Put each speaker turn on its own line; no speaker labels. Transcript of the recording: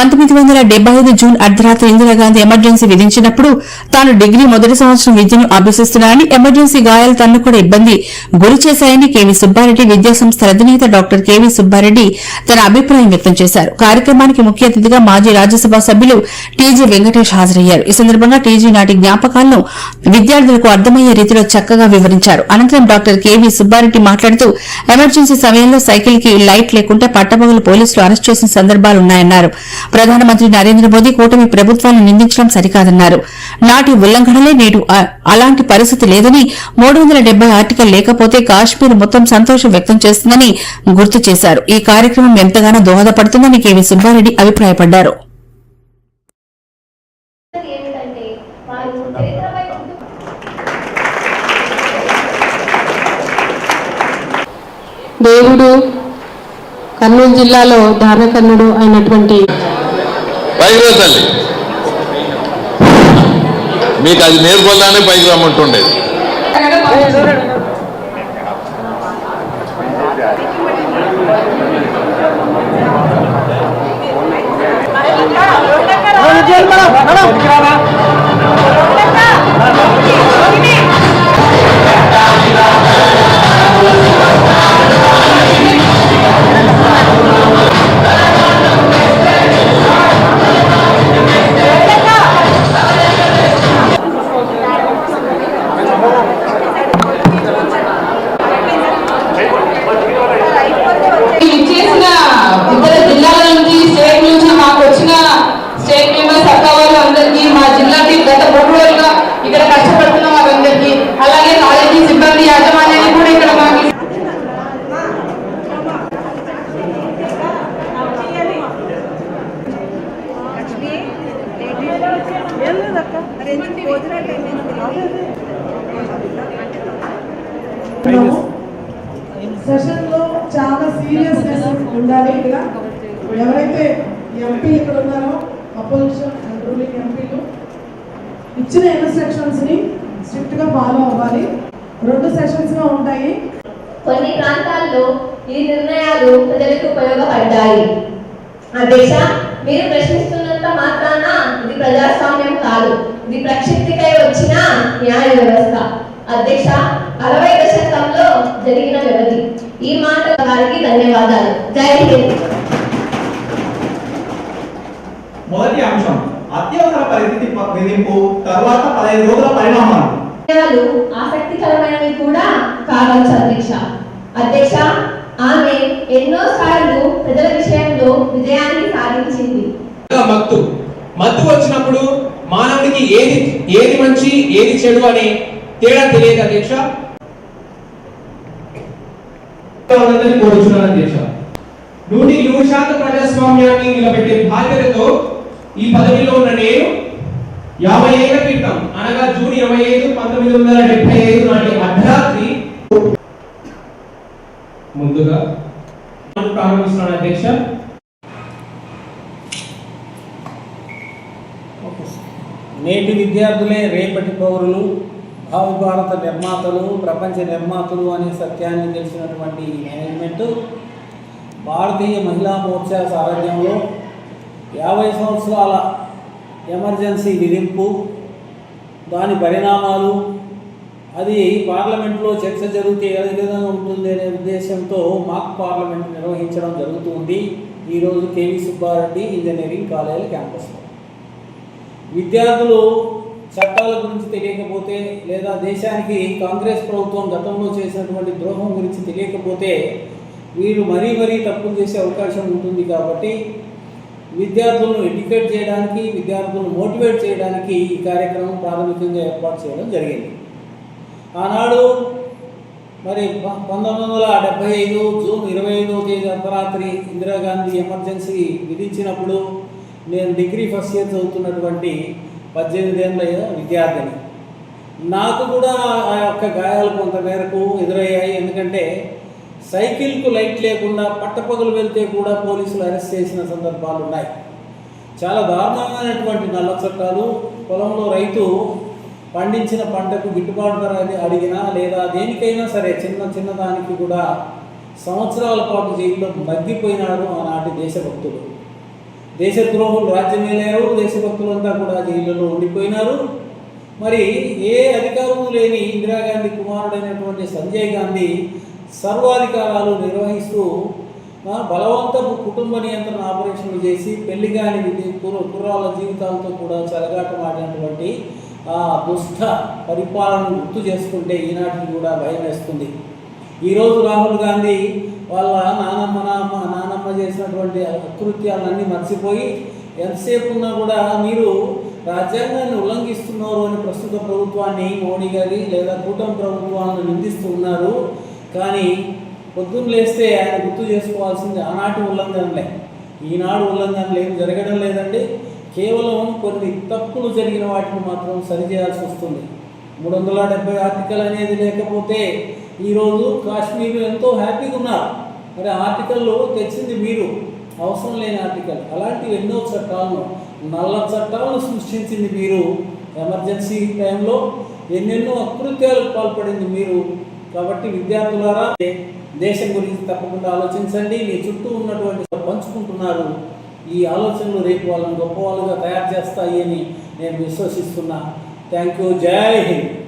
పంతొమ్మిది వందల డెబ్బై ఐదు జూన్ అర్ధరాత్రి ఇందిరాగాంధీ ఎమర్జెన్సీ విధించినప్పుడు తాను డిగ్రీ మొదటి సంవత్సరం విద్యను అభ్యసిస్తున్నానని ఎమర్జెన్సీ గాయాలు తనను కూడా ఇబ్బంది గురి చేశాయని కేవీ సుబ్బారెడ్డి విద్యాసంస్థల అధినేత డాక్టర్ కేవీ సుబ్బారెడ్డి తన అభిప్రాయం వ్యక్తం చేశారు. కార్యక్రమానికి ముఖ్య అతిథిగా మాజీ రాజ్యసభ సభ్యులు టీజీ వెంకటేష్ హాజరయ్యారు. ఈ సందర్భంగా టీజీ నాటి జ్ఞాపకాలను విద్యార్థులకు అర్థమయ్యే రీతిలో చక్కగా వివరించారు. అనంతరం డాక్టర్ కేవీ సుబ్బారెడ్డి మాట్లాడుతూ ఎమర్జెన్సీ సమయంలో సైకిల్కి లైట్ లేకుంటే పట్టపగలు పోలీసులు అరెస్ట్ చేసిన సందర్భాలున్నాయన్నారు. ప్రధానమంత్రి నరేంద్ర మోదీ కూటమి ప్రభుత్వాన్ని నిందించడం సరికాదన్నారు. నాటి ఉల్లంఘనలే నేడు అలాంటి పరిస్థితి లేదని మూడు వందల డెబ్బై ఆర్టికల్ లేకపోతే కాశ్మీర్ మొత్తం సంతోషం వ్యక్తం చేస్తుందని గుర్తు చేశారు. ఈ కార్యక్రమం ఎంతగానో దోహదపడుతుందని కేవీ సుబ్బారెడ్డి అభిప్రాయపడ్డారు.
దేవుడు కర్నూలు జిల్లాలో దానకర్ణుడు అయినటువంటి
తల్లి మీకు అది నేర్పొల్లానే పైకి రమ్మంటుండేది.
స్టేట్ మెంబర్స్ అక్క వాళ్ళందరికీ మా జిల్లాకి గత మూడు రోజులుగా ఇక్కడ కష్టపడుతున్న వారందరికీ అలాగే కాలేజీ సిబ్బంది యాజమాన్యాన్ని కూడా ఇక్కడ మాకు
సెషన్లో చాలా సీరియస్నెస్ ఉండాలి ఇక్కడ. ఎవరైతే ఎంపీ ఇక్కడ ఉన్నారో అపోజిషన్ అండ్ రూలింగ్ ఎంపీలు ఇచ్చిన ఇన్స్ట్రక్షన్స్ని స్ట్రిక్ట్గా ఫాలో అవ్వాలి. రెండు సెషన్స్గా ఉంటాయి.
కొన్ని ప్రాంతాల్లో ఈ నిర్ణయాలు ప్రజలకు ఉపయోగపడ్డాయి. అధ్యక్ష మీరు ప్రశ్నిస్తున్నంత మాత్రాన ఇది ప్రజాస్వామ్యం కాదు. ఇది ప్రక్షిప్తికై వచ్చిన న్యాయ వ్యవస్థ. అధ్యక్ష అరవై దశకంలో జరిగిన వ్యవధి. ఈ మాట వారికి ధన్యవాదాలు. జై హింద్.
మొదటి అంశం అత్యవసర పరిస్థితి విధింపు తర్వాత పదహైదు రోజుల పరిణామాలు
ఆసక్తికరమైనవి కూడా కావచ్చు అధ్యక్ష. అధ్యక్ష ఆమె ఎన్నో సార్లు ప్రజల విషయంలో విజయాన్ని సాధించింది.
మత్తు. మత్తు వచ్చినప్పుడు మానవుడికి ఏది ఏది మంచి ఏది చెడు అనే తేడా తెలియదు అధ్యక్ష. కోరుచున్నాను అధ్యక్ష. నూటికి నూరు శాతం ప్రజాస్వామ్యాన్ని నిలబెట్టే బాధ్యతతో ఈ పదవిలో ఉన్న నేను యాభై ఏళ్ళ క్రితం అనగా జూన్ ఇరవై ఐదు పంతొమ్మిది వందల డెబ్బై ఐదు నాటి అర్ధరాత్రి ముందుగా ప్రారంభిస్తున్నాను అధ్యక్ష.
నేటి విద్యార్థులే రేపటి పౌరులు భావభారత నిర్మాతలు ప్రపంచ నిర్మాతలు అనే సత్యాన్ని తెలిసినటువంటి మేనేజ్మెంట్ భారతీయ మహిళా మోర్చా సారథ్యంలో యాభై సంవత్సరాల ఎమర్జెన్సీ విధింపు దాని పరిణామాలు అది పార్లమెంట్లో చర్చ జరిగితే ఏ విధంగా ఉంటుంది అనే ఉద్దేశంతో మాక్ పార్లమెంట్ నిర్వహించడం జరుగుతుంది. ఈరోజు కేవీ సుబ్బారెడ్డి ఇంజనీరింగ్ కాలేజ్ క్యాంపస్లో. విద్యార్థులు చట్టాల గురించి తెలియకపోతే లేదా దేశానికి కాంగ్రెస్ ప్రభుత్వం గతంలో చేసినటువంటి ద్రోహం గురించి తెలియకపోతే వీళ్ళు మరీ మరీ తప్పులు చేసే అవకాశం ఉంటుంది కాబట్టి విద్యార్థులను ఎడ్యుకేట్ చేయడానికి విద్యార్థులను మోటివేట్ చేయడానికి ఈ కార్యక్రమం ప్రాథమికంగా ఏర్పాటు చేయడం జరిగింది. ఆనాడు మరి ప- పంతొమ్మిది వందల డెబ్బై ఐదు జూన్ ఇరవై ఐదవ తేదీ అర్ధరాత్రి ఇందిరాగాంధీ ఎమర్జెన్సీ విధించినప్పుడు నేను డిగ్రీ ఫస్ట్ ఇయర్ చదువుతున్నటువంటి పద్దెనిమిది ఏళ్ళ విద్యార్థిని. నాకు కూడా ఆ యొక్క గాయాలు కొంత మేరకు ఎదురయ్యాయి. ఎందుకంటే సైకిల్కు లైట్ లేకుండా పట్టపగలు వెళ్తే కూడా పోలీసులు అరెస్ట్ చేసిన సందర్భాలు ఉన్నాయి. చాలా దారుణమైనటువంటి నల్ల చట్టాలు. పొలంలో రైతు పండించిన పంటకు గిట్టుబాటు ధర అని అడిగినా లేదా దేనికైనా సరే చిన్న చిన్న దానికి కూడా సంవత్సరాల పాటు జైల్లో మగ్గిపోయినాడు ఆనాటి దేశభక్తులు. దేశద్రోహులు రాజ్యమేలారు దేశభక్తులంతా కూడా జైళ్ళలో ఉండిపోయినారు. మరి ఏ అధికారము లేని ఇందిరాగాంధీ కుమారుడైనటువంటి సంజయ్ గాంధీ సర్వాధికారాలు నిర్వహిస్తూ బలవంతపు కుటుంబ నియంత్రణ ఆపరేషన్లు చేసి పెళ్ళి కాని విధి- కుర్ర- జీవితాలతో కూడా చెలగాటమాడినటువంటి ఆ దుష్ట పరిపాలన గుర్తు చేసుకుంటే ఈనాటికి కూడా భయం వేస్తుంది. ఈరోజు రాహుల్ గాంధీ వాళ్ళ నానమ్మ నామ్మ నానమ్మ చేసినటువంటి అకృత్యాలన్నీ మర్చిపోయి ఎంతసేపు ఉన్నా కూడా మీరు రాజ్యాంగాన్ని ఉల్లంఘిస్తున్నారు అని ప్రస్తుత ప్రభుత్వాన్ని మోడీ గారి లేదా కూటమి ప్రభుత్వాలను నిందిస్తూ ఉన్నారు. కానీ పొద్దున్న లేస్తే ఆయన గుర్తు చేసుకోవాల్సింది ఆనాటి ఉల్లంఘనలే. ఈనాడు ఉల్లంఘనలు ఏం జరగడం లేదండి. కేవలం కొన్ని తప్పులు జరిగిన వాటిని మాత్రం సరిచేయాల్సి వస్తుంది. మూడు వందల డెబ్బై ఆర్టికల్ అనేది లేకపోతే ఈరోజు కాశ్మీర్ ఎంతో హ్యాపీగా ఉన్నారు. మరి ఆర్టికల్లో తెచ్చింది మీరు. అవసరం లేని ఆర్టికల్. అలాంటివి ఎన్నో చట్టాలను నల్ల చట్టాలను సృష్టించింది మీరు. ఎమర్జెన్సీ టైంలో ఎన్నెన్నో అకృత్యాలకు పాల్పడింది మీరు. కాబట్టి విద్యార్థులారా దేశం గురించి తప్పకుండా ఆలోచించండి. మీ చుట్టూ ఉన్నటువంటి పంచుకుంటున్నారు. ఈ ఆలోచనలు రేపు వాళ్ళని గొప్ప వాళ్ళుగా తయారు చేస్తాయి అని నేను విశ్వసిస్తున్నా. Thank you. జై హింద్.